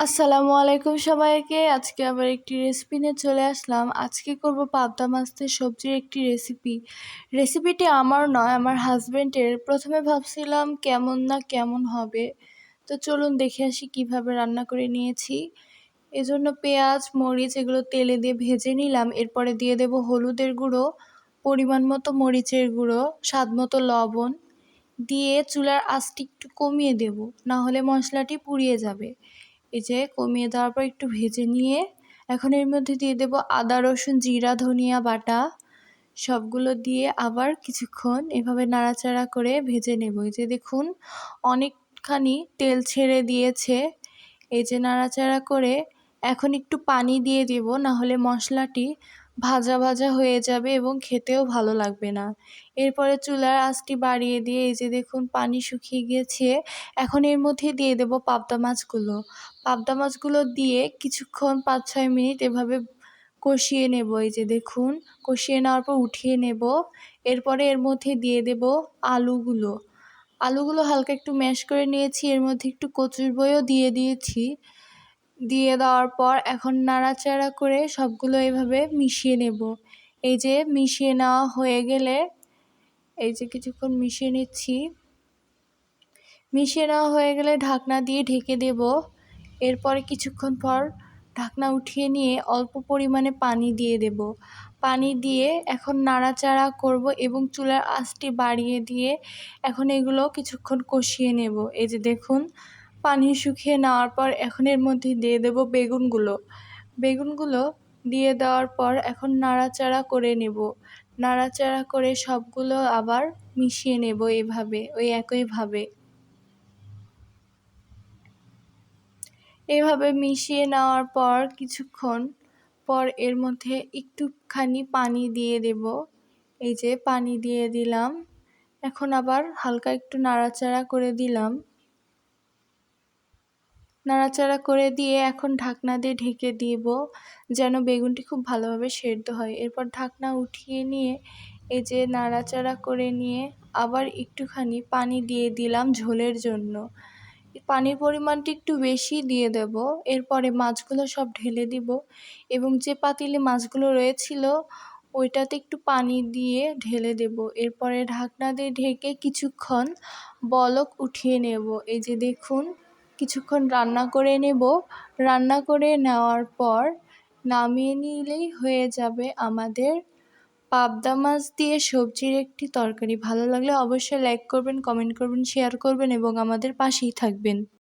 আসসালামু আলাইকুম সবাইকে। আজকে আবার একটি রেসিপি নিয়ে চলে আসলাম। আজকে করব পাবদা মাছের সবজির একটি রেসিপি রেসিপিটি আমার নয়, আমার হাজব্যান্ডের প্রথমে ভাবছিলাম কেমন না কেমন হবে। তো চলুন দেখে আসি কীভাবে রান্না করে নিয়েছি। এজন্য পেঁয়াজ, মরিচ এগুলো তেলে দিয়ে ভেজে নিলাম। এরপরে দিয়ে দেব হলুদের গুঁড়ো, পরিমাণ মতো মরিচের গুঁড়ো, স্বাদ মতো লবণ। দিয়ে চুলার আঁচটি একটু কমিয়ে দেব না হলে মশলাটি পুড়িয়ে যাবে। এই যে কমিয়ে দেওয়ার পর একটু ভেজে নিয়ে এখন এর মধ্যে দিয়ে দেব আদা, রসুন, জিরা, ধনিয়া বাটা। সবগুলো দিয়ে আবার কিছুক্ষণ এভাবে নাড়াচাড়া করে ভেজে নেব। এই যে দেখুন, অনেকখানি তেল ছেড়ে দিয়েছে। এই যে নাড়াচাড়া করে এখন একটু পানি দিয়ে দেব না হলে মশলাটি ভাজা ভাজা হয়ে যাবে এবং খেতেও ভালো লাগবে না। এরপরে চুলার আঁচটি বাড়িয়ে দিয়ে এই যে দেখুন পানি শুকিয়ে গিয়েছে এখন এর মধ্যে দিয়ে দেব পাবদা মাছগুলো। পাবদা মাছগুলো দিয়ে কিছুক্ষণ পাঁচ ছয় মিনিট এভাবে কষিয়ে নেব। এই যে দেখুন, কষিয়ে নেওয়ার পর উঠিয়ে নেব। এরপরে এর মধ্যে দিয়ে দেব আলুগুলো। আলুগুলো হালকা একটু ম্যাশ করে নিয়েছি, এর মধ্যে একটু কচুর বইও দিয়ে দিয়েছি। দিয়ে দেওয়ার পর এখন নাড়াচাড়া করে সবগুলো এভাবে মিশিয়ে নেব। এই যে মিশিয়ে নেওয়া হয়ে গেলে এই যে কিছুক্ষণ মিশিয়ে নিচ্ছি। মিশিয়ে নেওয়া হয়ে গেলে ঢাকনা দিয়ে ঢেকে দেব। এরপরে কিছুক্ষণ পর ঢাকনা উঠিয়ে নিয়ে অল্প পরিমাণে পানি দিয়ে দেব। পানি দিয়ে এখন নাড়াচাড়া করব এবং চুলার আঁচটি বাড়িয়ে দিয়ে এখন এগুলো কিছুক্ষণ কষিয়ে নেব। এই যে দেখুন পানি শুকিয়ে নেওয়ার পর এখন এর মধ্যে দিয়ে দেব বেগুনগুলো। বেগুনগুলো দিয়ে দেওয়ার পর এখন নাড়াচাড়া করে নেব। নাড়াচাড়া করে সবগুলো আবার মিশিয়ে নেব এভাবে, ওই একইভাবে এভাবে মিশিয়ে নেওয়ার পর কিছুক্ষণ পর এর মধ্যে একটুখানি পানি দিয়ে দেব। এই যে পানি দিয়ে দিলাম। এখন আবার হালকা একটু নাড়াচাড়া করে দিলাম। নাড়াচাড়া করে দিয়ে এখন ঢাকনা দিয়ে ঢেকে দিব, যেন বেগুনটি খুব ভালোভাবে সেদ্ধ হয়। এরপর ঢাকনা উঠিয়ে নিয়ে এই যে নাড়াচাড়া করে নিয়ে আবার একটুখানি পানি দিয়ে দিলাম ঝোলের জন্য। পানির পরিমাণটি একটু বেশি দিয়ে দেব, এরপরে মাছগুলো সব ঢেলে দিব এবং যে পাতিলে মাছগুলো রয়েছিল, ওইটাতে একটু পানি দিয়ে ঢেলে দেব। এরপরে ঢাকনা দিয়ে ঢেকে কিছুক্ষণ বলক উঠিয়ে নেব। এই যে দেখুন কিছুক্ষণ রান্না করে নেব। রান্না করে নেওয়ার পর নামিয়ে নিলেই হয়ে যাবে আমাদের পাবদা মাছ দিয়ে সবজির একটি তরকারি। ভালো লাগলে অবশ্যই লাইক করবেন কমেন্ট করবেন শেয়ার করবেন এবং আমাদের পাশেই থাকবেন।